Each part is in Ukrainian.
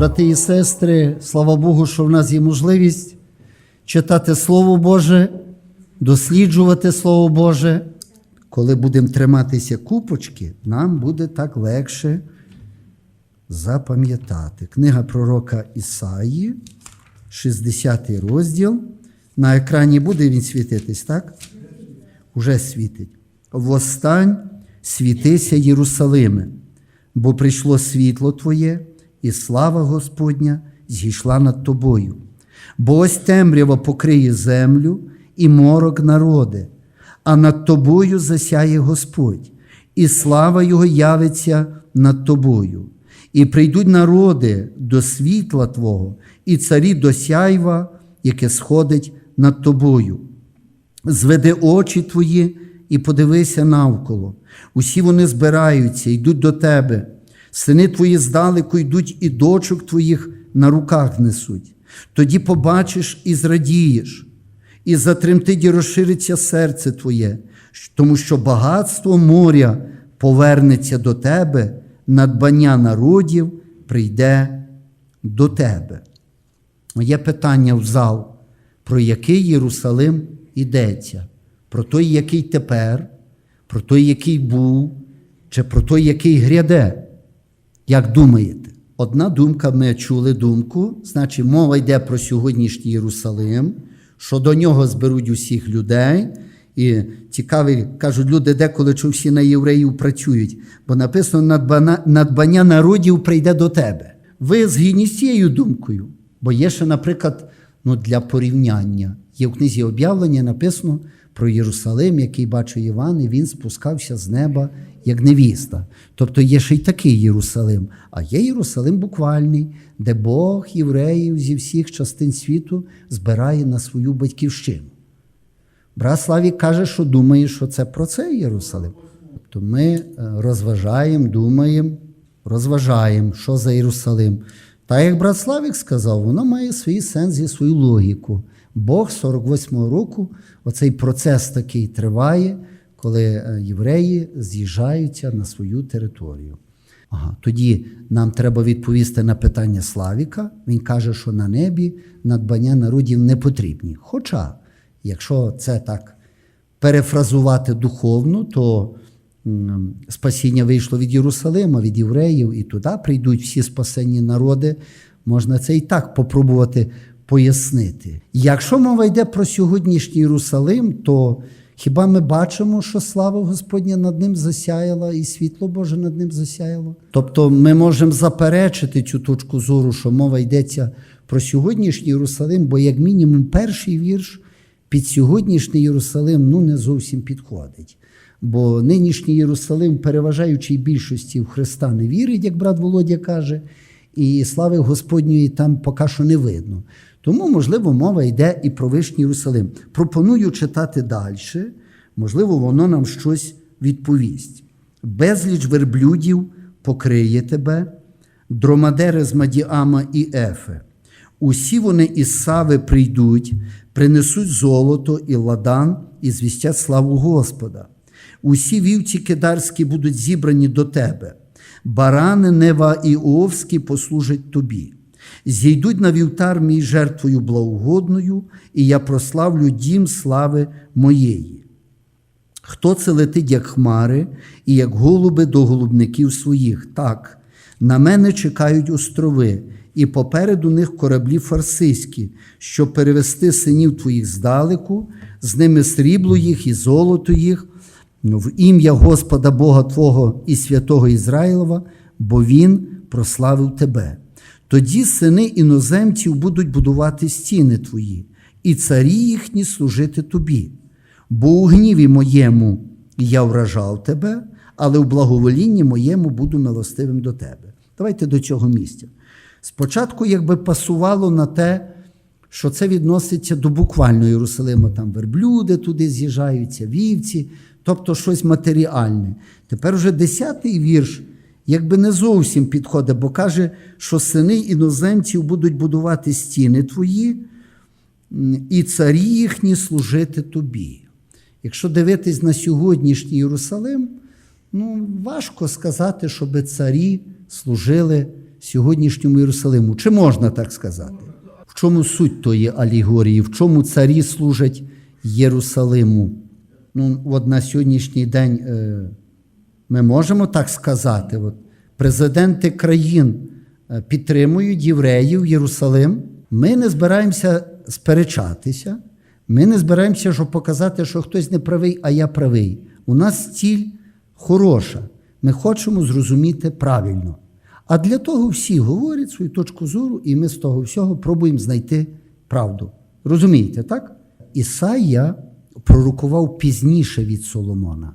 Брати і сестри, слава Богу, що в нас є можливість читати Слово Боже, досліджувати Слово Боже. Коли будемо триматися купочки, нам буде так легше запам'ятати. Книга пророка Ісаї, 60 розділ. На екрані буде він світитись, так? Уже світить. Востань світися Єрусалиме, бо прийшло світло Твоє, і слава Господня зійшла над тобою. Бо ось темрява покриє землю і морок народи, а над тобою засяє Господь, і слава Його явиться над тобою. І прийдуть народи до світла Твого, і царі до сяйва, яке сходить над тобою. Зведи очі твої і подивися навколо. Усі вони збираються, йдуть до тебе. Сини твої здалеку йдуть і дочок твоїх на руках несуть. Тоді побачиш і зрадієш, і затремтить розшириться серце твоє, тому що багатство моря повернеться до тебе, надбання народів прийде до тебе. Є питання в зал, про який Єрусалим йдеться? Про той, який тепер, про той, який був, чи про той, який гряде? Як думаєте? Одна думка, ми чули думку, значить, мова йде про сьогоднішній Єрусалим, що до нього зберуть усіх людей. І цікаві, кажуть, люди деколи що всі на євреїв працюють, бо написано, надбання, народів прийде до тебе. Ви згідні з цією думкою, бо є ще, наприклад, ну, для порівняння. Є в книзі об'явлення написано про Єрусалим, який бачив Іван, і він спускався з неба як невіста. Тобто є ще й такий Єрусалим, а є Єрусалим буквальний, де Бог євреїв зі всіх частин світу збирає на свою батьківщину. Брат Славік каже, що думає, що це про це Єрусалим. Тобто ми е, розважаємо, думаємо, розважаємо, що за Єрусалим. Та як брат Славік сказав, воно має свій сенс і свою логіку. Бог 48-го року, оцей процес такий триває, коли е, євреї з'їжджаються на свою територію. Ага, тоді нам треба відповісти на питання Славіка. Він каже, що на небі надбання народів не потрібні. Хоча, якщо це так перефразувати духовно, то спасіння вийшло від Єрусалима, від євреїв, і туди прийдуть всі спасені народи. Можна це і так попробувати пояснити. Якщо мова йде про сьогоднішній Єрусалим, то хіба ми бачимо, що слава Господня над ним засяяла і світло Боже над ним засяяло? Тобто ми можемо заперечити цю точку зору, що мова йдеться про сьогоднішній Єрусалим, бо, як мінімум, перший вірш під сьогоднішній Єрусалим ну, не зовсім підходить. Бо нинішній Єрусалим, переважаючій більшості в Христа не вірить, як брат Володя каже, і слави Господньої там поки що не видно. Тому, можливо, мова йде і про Вишній Єрусалим. Пропоную читати далі, можливо, воно нам щось відповість. Безліч верблюдів покриє тебе, дромадери з Мадіама і Ефе. Усі вони із Сави прийдуть, принесуть золото і ладан і звістять славу Господа. Усі вівці кидарські будуть зібрані до тебе, барани Нева і Овські послужать тобі. Зійдуть на вівтар мій жертвою благогодною, і я прославлю дім слави моєї. Хто це летить, як хмари, і як голуби до голубників своїх? Так, на мене чекають острови, і попереду них кораблі фарсиські, щоб перевести синів твоїх здалеку, з ними срібло їх і золото їх, в ім'я Господа Бога Твого і святого Ізраїлова, бо Він прославив тебе. Тоді сини іноземців будуть будувати стіни твої, і царі їхні служити тобі. Бо у гніві моєму я вражав тебе, але в благоволінні моєму буду милостивим до тебе. Давайте до цього місця. Спочатку, якби пасувало на те, що це відноситься до буквального Єрусалима, там верблюди туди з'їжджаються, вівці, тобто щось матеріальне. Тепер вже десятий вірш, якби не зовсім підходить, бо каже, що сини іноземців будуть будувати стіни твої, і царі їхні служити тобі. Якщо дивитись на сьогоднішній Єрусалим, ну важко сказати, щоб царі служили сьогоднішньому Єрусалиму. Чи можна так сказати? В чому суть тої алегорії? В чому царі служать Єрусалиму? Ну, от на сьогоднішній день е, ми можемо так сказати. От, президенти країн е, підтримують євреїв Єрусалим. Ми не збираємося сперечатися. Ми не збираємося, щоб показати, що хтось не правий, а я правий. У нас ціль хороша. Ми хочемо зрозуміти правильно. А для того всі говорять свою точку зору, і ми з того всього пробуємо знайти правду. Розумієте, так? Ісая пророкував пізніше від Соломона.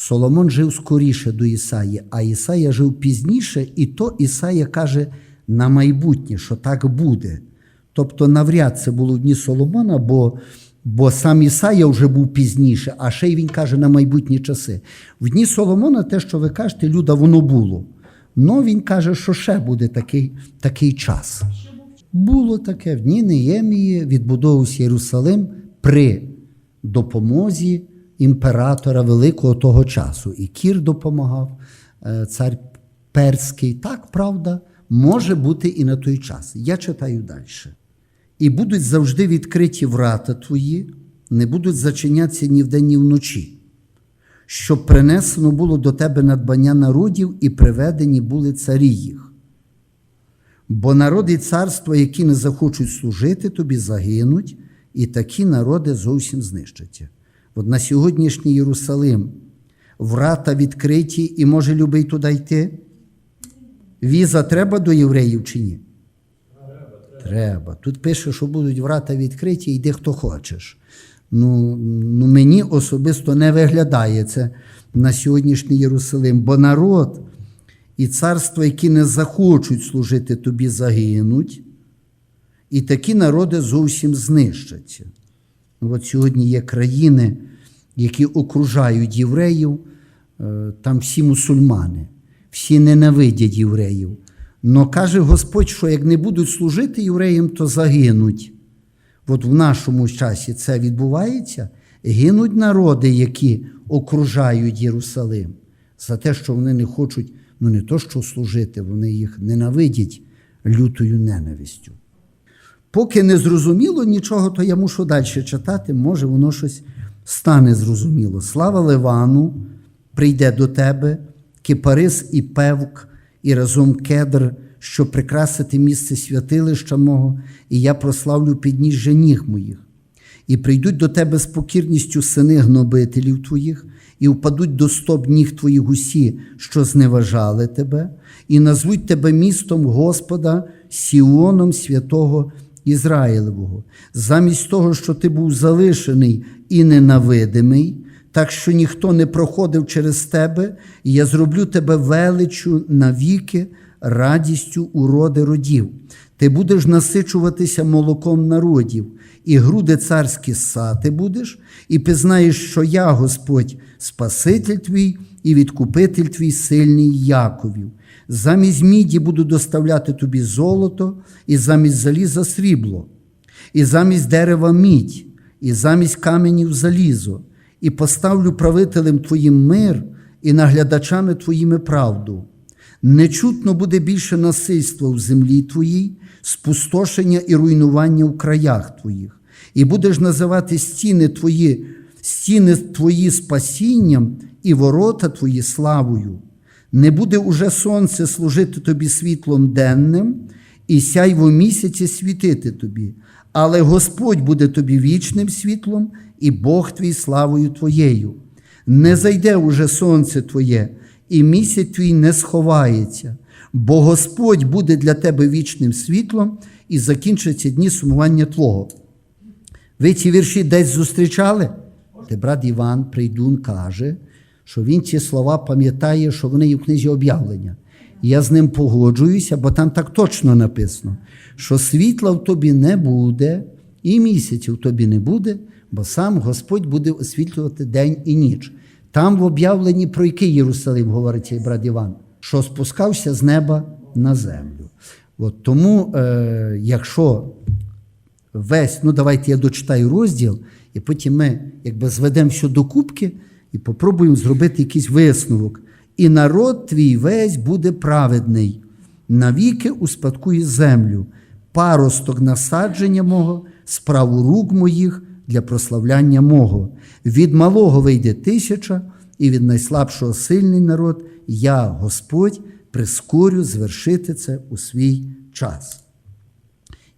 Соломон жив скоріше до Ісаї, а Ісая жив пізніше, і то Ісая каже на майбутнє, що так буде. Тобто, навряд це було в дні Соломона, бо, бо сам Ісая вже був пізніше, а ще й він каже на майбутні часи. В дні Соломона те, що ви кажете, люда, воно було. Но він каже, що ще буде такий, такий час. Було таке в дні Неємії відбудовувався Єрусалим при допомозі імператора великого того часу. І Кір допомагав, е, цар перський. Так, правда, може бути і на той час. Я читаю далі. І будуть завжди відкриті врата твої, не будуть зачинятися ні вдень, ні вночі щоб принесено було до тебе надбання народів і приведені були царі їх. Бо народи царства, які не захочуть служити тобі, загинуть, і такі народи зовсім знищаться. От на сьогоднішній Єрусалим врата відкриті, і може любий туди йти? Віза треба до євреїв чи ні? Треба. Тут пише, що будуть врата відкриті, йди хто хочеш. Ну, ну, мені особисто не виглядає це на сьогоднішній Єрусалим, бо народ і царства, які не захочуть служити тобі, загинуть, і такі народи зовсім знищаться. Ну, От сьогодні є країни, які окружають євреїв, е, там всі мусульмани, всі ненавидять євреїв. Но каже Господь, що як не будуть служити євреям, то загинуть. От в нашому часі це відбувається, гинуть народи, які окружають Єрусалим, за те, що вони не хочуть, ну не то що служити, вони їх ненавидять лютою ненавистю. Поки не зрозуміло нічого, то я мушу далі читати, може, воно щось стане зрозуміло. Слава Ливану прийде до тебе, кипарис і певк, і разом кедр, щоб прикрасити місце святилища мого, і я прославлю підніжжя ніг моїх. І прийдуть до тебе з покірністю сини гнобителів твоїх, і впадуть до стоп ніг твоїх усі, що зневажали тебе, і назвуть тебе містом Господа, Сіоном святого Ізраїлевого, замість того, що ти був залишений і ненавидимий, так що ніхто не проходив через тебе, і я зроблю тебе величу навіки, радістю уроди родів. Ти будеш насичуватися молоком народів, і груди царські ссати будеш, і пізнаєш, що я, Господь, Спаситель твій і відкупитель твій сильний Яковів. Замість міді буду доставляти тобі золото, і замість заліза срібло, і замість дерева мідь, і замість каменів залізо, і поставлю правителем твоїм мир і наглядачами твоїми правду. Нечутно буде більше насильства в землі твоїй, спустошення і руйнування в краях твоїх, і будеш називати стіни твої, стіни твої спасінням і ворота твої славою. Не буде уже сонце служити тобі світлом денним, і сяйво місяці світити тобі, але Господь буде тобі вічним світлом, і Бог твій славою твоєю. Не зайде уже сонце твоє, і місяць твій не сховається, бо Господь буде для тебе вічним світлом і закінчаться дні сумування Твого. Ви ці вірші десь зустрічали? Де брат Іван Прийдун каже, що він ці слова пам'ятає, що вони є в книзі об'явлення. І Я з ним погоджуюся, бо там так точно написано, що світла в тобі не буде, і місяців в тобі не буде, бо сам Господь буде освітлювати день і ніч. Там в об'явленні про який Єрусалим говорить цей брат Іван, що спускався з неба на землю. От тому, е, якщо весь, ну давайте я дочитаю розділ, і потім ми якби зведемо все до кубки і попробуємо зробити якийсь висновок. І народ твій весь буде праведний, навіки успадкує землю, паросток насадження мого, справу рук моїх для прославляння мого. Від малого вийде тисяча, і від найслабшого сильний народ. Я, Господь, прискорю звершити це у свій час.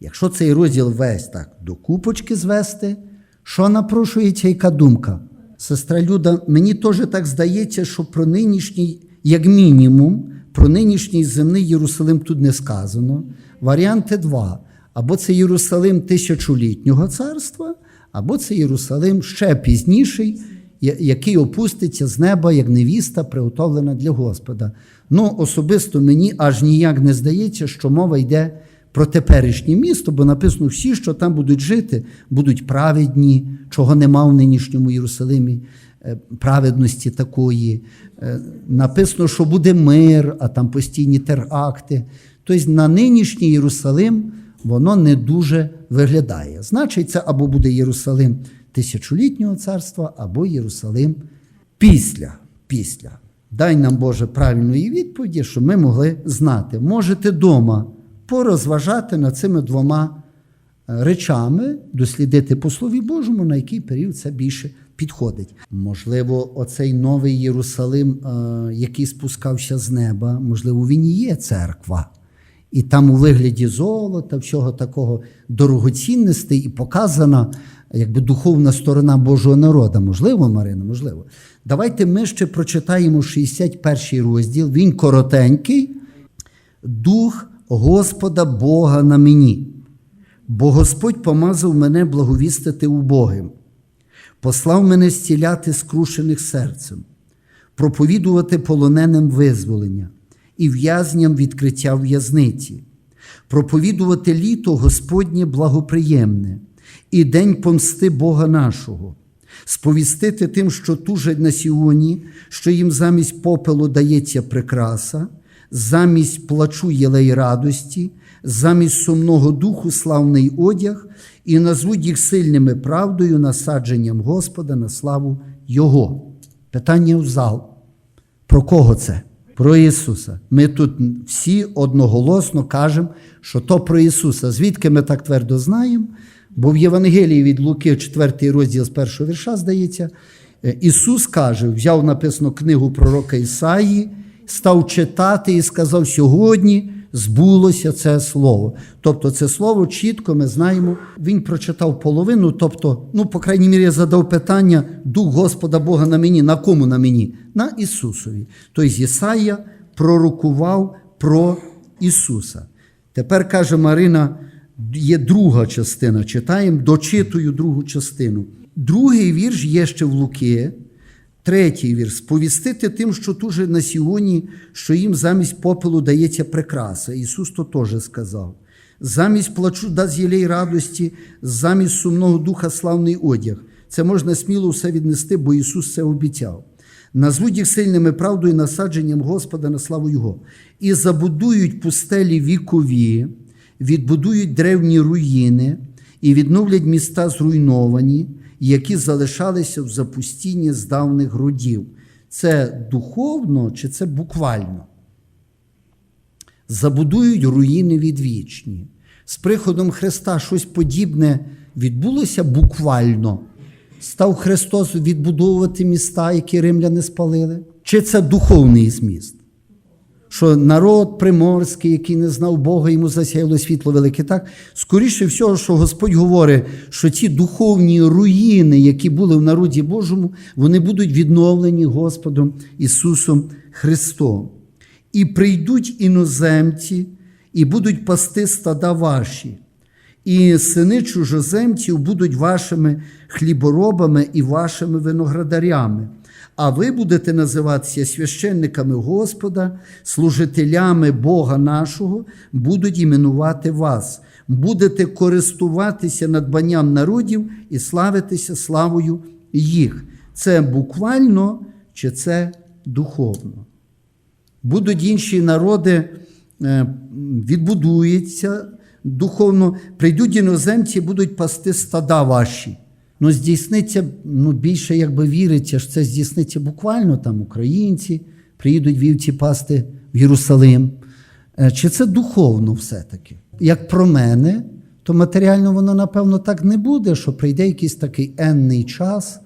Якщо цей розділ весь так до купочки звести, що напрошується яка думка? Сестра Люда, мені теж так здається, що про нинішній, як мінімум, про нинішній земний Єрусалим тут не сказано. Варіанти два. Або це Єрусалим тисячолітнього царства, або це Єрусалим ще пізніший, який опуститься з неба як невіста, приготовлена для Господа. Ну, особисто мені аж ніяк не здається, що мова йде про теперішнє місто, бо написано, всі, що там будуть жити, будуть праведні, чого нема в нинішньому Єрусалимі, е, праведності такої. Е, Написано, що буде мир, а там постійні теракти. Тобто на нинішній Єрусалим воно не дуже виглядає. Значить, це або буде Єрусалим тисячолітнього царства, або Єрусалим після. після. Дай нам, Боже, правильної відповіді, щоб ми могли знати. Можете вдома порозважати над цими двома е, речами, дослідити по Слові Божому, на який період це більше підходить. Можливо, оцей новий Єрусалим, е, який спускався з неба, можливо, він і є церква. І там у вигляді золота, всього такого дорогоцінностей і показана якби духовна сторона Божого народу. Можливо, Марина, можливо. Давайте ми ще прочитаємо 61 розділ. Він коротенький. Дух Господа Бога на мені, бо Господь помазав мене благовістити убогим, послав мене зціляти скрушених серцем, проповідувати полоненим визволення і в'язням відкриття в'язниці, проповідувати літо Господнє благоприємне і день помсти Бога нашого, сповістити тим, що тужать на Сіоні, що їм замість попелу дається прикраса, замість плачу єлей радості, замість сумного духу славний одяг, і назвуть їх сильними правдою, насадженням Господа на славу Його. Питання в зал. Про кого це? Про Ісуса. Ми тут всі одноголосно кажемо, що то про Ісуса. Звідки ми так твердо знаємо? Бо в Євангелії від Луки, 4 розділ з першого вірша, здається, Ісус каже, взяв написано книгу пророка Ісаї, став читати і сказав: сьогодні збулося це слово. Тобто, це слово чітко ми знаємо. Він прочитав половину, тобто, ну, по крайній мірі, я задав питання: Дух Господа Бога на мені. На кому на мені? На Ісусові. Тобто Ісая пророкував про Ісуса. Тепер каже Марина, є друга частина. Читаємо, дочитую другу частину. Другий вірш є ще в Луки. Третій вірш сповістити тим, що туже на сьогодні, що їм замість попелу дається прикраса. Ісус то теж сказав. Замість плачу дасть єлей радості, замість сумного духа славний одяг. Це можна сміло все віднести, бо Ісус це обіцяв. Назвуть їх сильними правдою насадженням Господа на славу Його. І забудують пустелі вікові, відбудують древні руїни і відновлять міста зруйновані, які залишалися в запустінні з давних родів. Це духовно чи це буквально? Забудують руїни відвічні. З приходом Христа щось подібне відбулося буквально. Став Христос відбудовувати міста, які римляни спалили? Чи це духовний зміст? Що народ приморський, який не знав Бога, йому засяяло світло велике. Так, скоріше всього, що Господь говорить, що ці духовні руїни, які були в народі Божому, вони будуть відновлені Господом Ісусом Христом. І прийдуть іноземці, і будуть пасти стада ваші, і сини чужоземців будуть вашими хліборобами і вашими виноградарями. А ви будете називатися священниками Господа, служителями Бога нашого, будуть іменувати вас. Будете користуватися надбанням народів і славитися славою їх. Це буквально чи це духовно? Будуть інші народи, е, відбудуються духовно, прийдуть іноземці, будуть пасти стада ваші. Ну, здійсниться, ну, більше якби віриться, що це здійсниться буквально там українці, приїдуть вівці пасти в Єрусалим. Е, Чи це духовно все-таки? Як про мене, то матеріально воно, напевно, так не буде, що прийде якийсь такий енний час,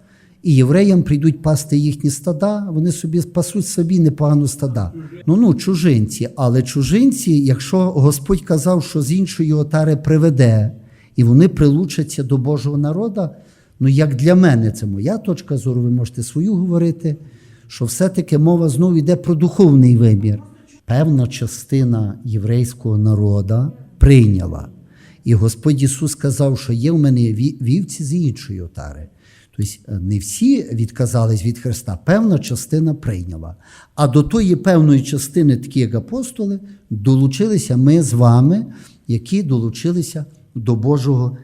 і євреям прийдуть пасти їхні стада, вони собі пасуть собі непогану стада. Ну ну, чужинці, але чужинці, якщо Господь казав, що з іншої отари приведе, і вони прилучаться до Божого народу, ну як для мене, це моя точка зору, ви можете свою говорити, що все-таки мова знову йде про духовний вимір. Певна частина єврейського народу прийняла. І Господь Ісус сказав, що є в мене вівці з іншої отари. Тобто не всі відказались від Христа, певна частина прийняла. А до тої певної частини, такі як апостоли, долучилися ми з вами, які долучилися до Божого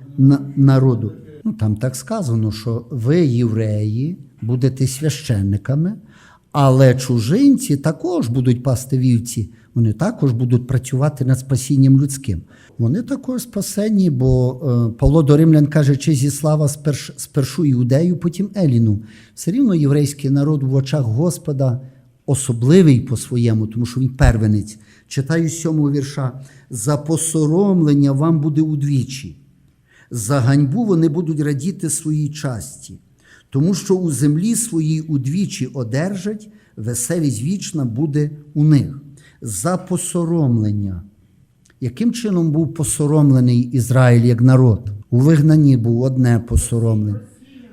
народу. Ну, там так сказано, що ви, євреї, будете священниками, але чужинці також будуть пасти вівці, вони також будуть працювати над спасінням людським. Вони також спасені, бо е, Павло до Римлян каже, чи зі слава сперш, спершу іудею, потім Еліну. Все рівно єврейський народ в очах Господа особливий по-своєму, тому що він первенець. Читаю сьомого вірша: за посоромлення вам буде удвічі. За ганьбу вони будуть радіти своїй часті, тому що у землі своїй удвічі одержать, веселість вічна буде у них. За посоромлення. Яким чином був посоромлений Ізраїль як народ? У вигнанні був одне посоромлення.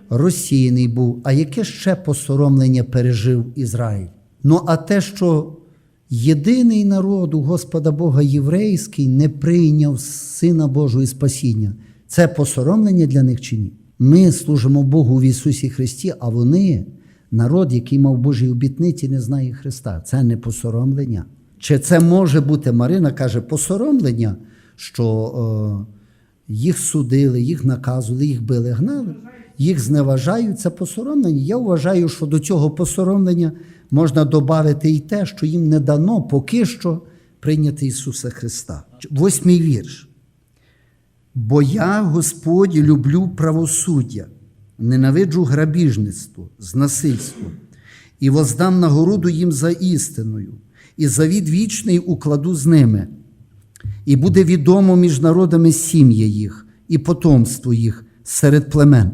Розсіяний був. А яке ще посоромлення пережив Ізраїль? Ну, а те, що єдиний народ у Господа Бога єврейський не прийняв Сина Божого і спасіння, це посоромлення для них чи ні? Ми служимо Богу в Ісусі Христі, а вони, народ, який мав Божі обітниці, не знає Христа. Це не посоромлення. Чи це може бути, Марина каже, посоромлення, що е, їх судили, їх наказували, їх били, гнали, їх зневажають, це посоромлення. Я вважаю, що до цього посоромлення можна додати і те, що їм не дано поки що прийняти Ісуса Христа. Восьмий вірш. Бо я, Господь, люблю правосуддя, ненавиджу грабіжництво, знасильство, і воздам нагороду їм за істиною, і завід вічний укладу з ними, і буде відомо між народами сім'я їх, і потомство їх серед племен.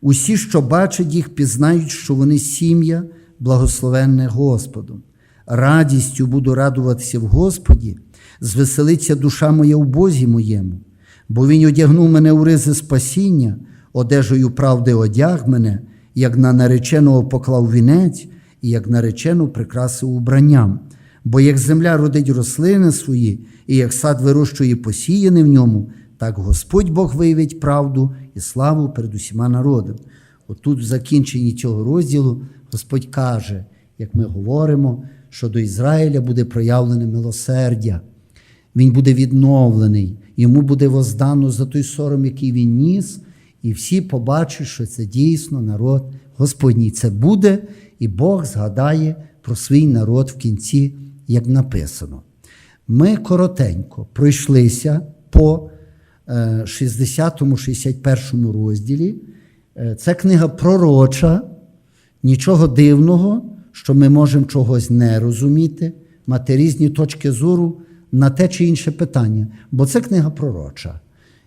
Усі, що бачать їх, пізнають, що вони сім'я, благословенне Господом. Радістю буду радуватися в Господі, звеселиться душа моя в Бозі моєму, бо Він одягнув мене у ризи спасіння, одежею правди одяг мене, як на нареченого поклав вінець, і як наречену прикрасив убранням. Бо як земля родить рослини свої, і як сад вирощує посіяне в ньому, так Господь Бог виявить правду і славу перед усіма народами. Отут, в закінченні цього розділу, Господь каже, як ми говоримо, що до Ізраїля буде проявлене милосердя. Він буде відновлений, йому буде воздано за той сором, який він ніс, і всі побачать, що це дійсно народ Господній. Це буде, і Бог згадає про свій народ в кінці, як написано. Ми коротенько пройшлися по 60-61 розділі. Е, Це книга пророча, нічого дивного, що ми можемо чогось не розуміти, мати різні точки зору на те чи інше питання. Бо це книга пророча.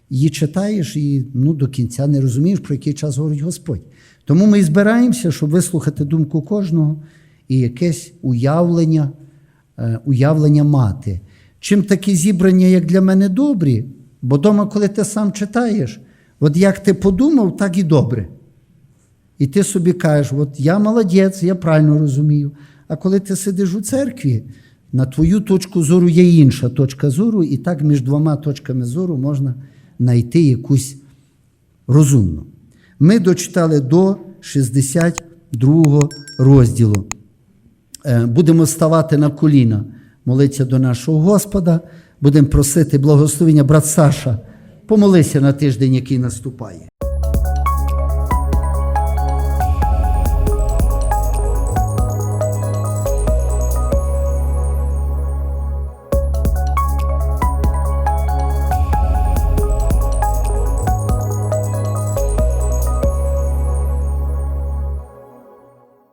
Її читаєш і ну, до кінця не розумієш, про який час говорить Господь. Тому ми збираємося, щоб вислухати думку кожного і якесь уявлення, е, уявлення мати. Чим такі зібрання, як для мене, добрі, бо дома, коли ти сам читаєш, от як ти подумав, так і добре. І ти собі кажеш, от я молодець, я правильно розумію. А коли ти сидиш у церкві, на твою точку зору є інша точка зору, і так між двома точками зору можна знайти якусь розумну. Ми дочитали до 62 розділу. Е, Будемо ставати на коліна, молитися до нашого Господа, будемо просити благословення брат Саша. Помолися на тиждень, який наступає.